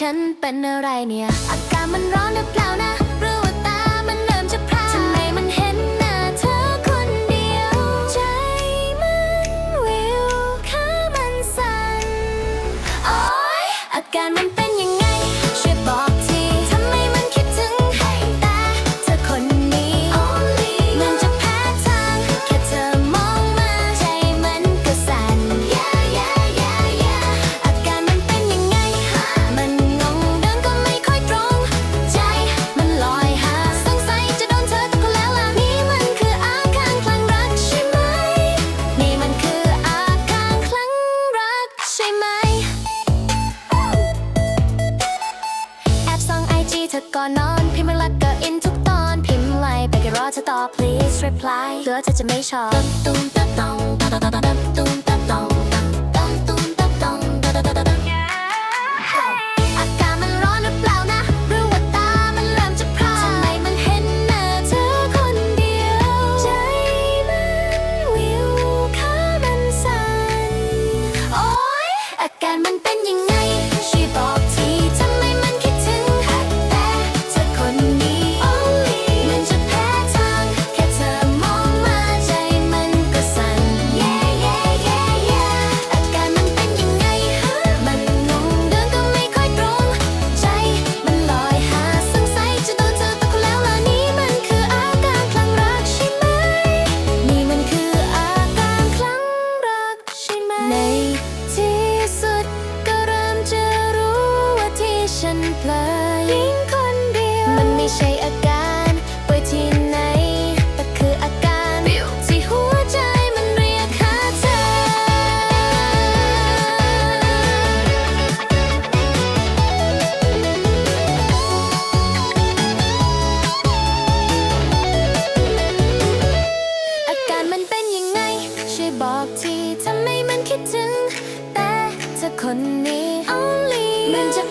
ฉันเป็นอะไรเนี่ย อากาศมันร้อนหรือเปล่านะ ต่อ please reply เหลือเธอจะไม่ชอบ มันไม่ใช่อาการปที่ไหน แต่คืออาการที่หัวใจมันเรียกหาเธอ อาการมันเป็นยังไง ช่วยบอกทีทำให้มันคิดถึง แต่เธอคนนี้ only มันจะ